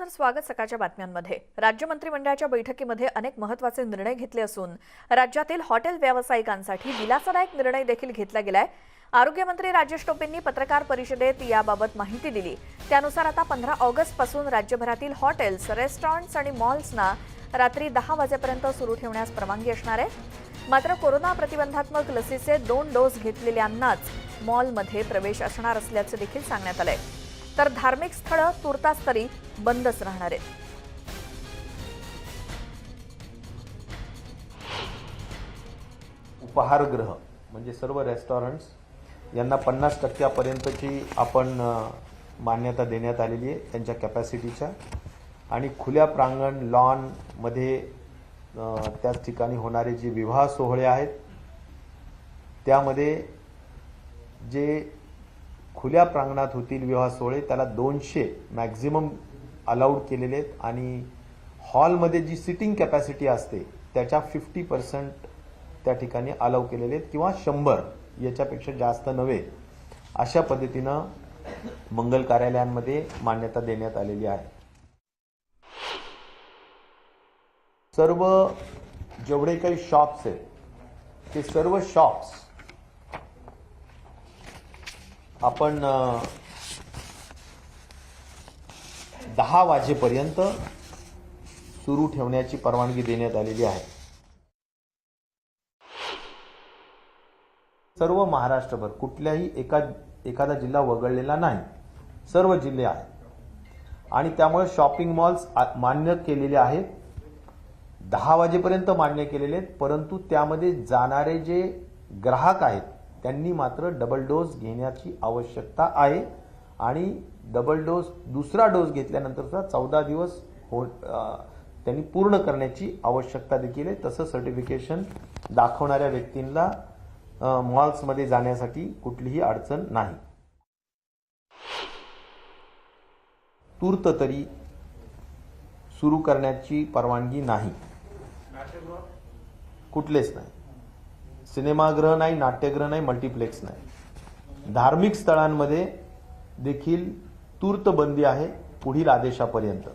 पुनः स्वागत सकाळच्या बातम्यांमध्ये. राज्य मंत्रिमंडळाच्या बैठकीमध्ये अनेक महत्त्वाचे निर्णय घेतले असून राज्यातील हॉटेल व्यावसायिकांसाठी दिलासादायक निर्णय देखील घेतला गेलाय. आरोग्यमंत्री राजेश टोपेंनी पत्रकार परिषदेत याबाबत माहिती दिली. त्यानुसार आता पंधरा ऑगस्टपासून राज्यभरातील हॉटेल्स रेस्टॉरंट्स आणि मॉल्सना रात्री दहा वाजेपर्यंत सुरू ठेवण्यास परवानगी असणार आहे. मात्र कोरोना प्रतिबंधात्मक लसीचे दोन डोस घेतलेल्यांनाच मॉलमध्ये प्रवेश असणार असल्याचं देखील सांगण्यात आलंय. तर धार्मिक स्थळं तुर्तास तरी बंदच राहणार आहेत. उपहारगृह म्हणजे सर्व रेस्टॉरंट्स यांना पन्नास टक्क्यापर्यंतची आपण मान्यता देण्यात आलेली आहे त्यांच्या कॅपॅसिटीच्या आणि खुल्या प्रांगण लॉनमध्ये त्याच ठिकाणी होणारे जे विवाह सोहळे आहेत त्यामध्ये जे खुल्या प्रांगणात होतील विवाह सोहळे. त्याला दोनशे मॅक्झिमम अलाउड केलेले आहेत. आणि हॉलमध्ये जी सिटिंग कॅपॅसिटी असते त्याच्या फिफ्टी पर्सेंट त्या ठिकाणी अलाव केलेले आहेत. किंवा शंभर याच्यापेक्षा जास्त नव्हे. अशा पद्धतीनं मंगल कार्यालयांमध्ये मान्यता देण्यात आलेली आहे. सर्व जेवढे काही शॉप्स आहेत ते सर्व शॉप्स आपण दहा वाजेपर्यंत सुरू ठेवण्याची परवानगी देण्यात आलेली आहे. सर्व महाराष्ट्रभर कुठल्याही एका एखादा जिल्हा वगळलेला नाही. सर्व जिल्हे आहेत. आणि त्यामुळे शॉपिंग मॉल्स मान्य केलेले आहेत. दहा वाजेपर्यंत मान्य केलेले आहेत परंतु त्यामध्ये जाणारे जे ग्राहक आहेत त्यांनी मात्र डबल डोस घेण्याची आवश्यकता आहे. आणि डबल डोस दुसरा डोस घेतल्यानंतरचा चौदा दिवस हो त्यांनी पूर्ण करण्याची आवश्यकता देखील आहे. तसं सर्टिफिकेशन दाखवणाऱ्या व्यक्तींना मॉल्समध्ये जाण्यासाठी कुठलीही अडचण नाही. तूर्त तरी सुरू करण्याची परवानगी नाही. कुठलेच नाही. सिनेमागृह नाही नाट्यगृह नाही मल्टिप्लेक्स नाही. धार्मिक स्थळांमध्ये देखील तूर्त बंदी आहे पुढील आदेशापर्यंत.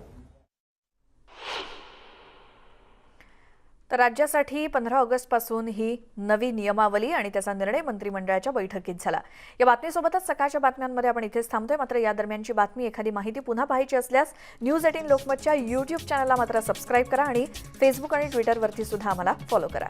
तर राज्यासाठी पंधरा ऑगस्टपासून ही नवी नियमावली आणि त्याचा निर्णय मंत्रिमंडळाच्या बैठकीत झाला. या बातमीसोबतच सकाळच्या बातम्यांमध्ये आपण इथेच थांबतोय. मात्र या दरम्यानची बातमी एखादी माहिती पुन्हा पाहायची असल्यास न्यूज एटीन लोकमतच्या युट्यूब चॅनलला मात्र सबस्क्राईब करा आणि फेसबुक आणि ट्विटरवरती सुद्धा आम्हाला फॉलो करा.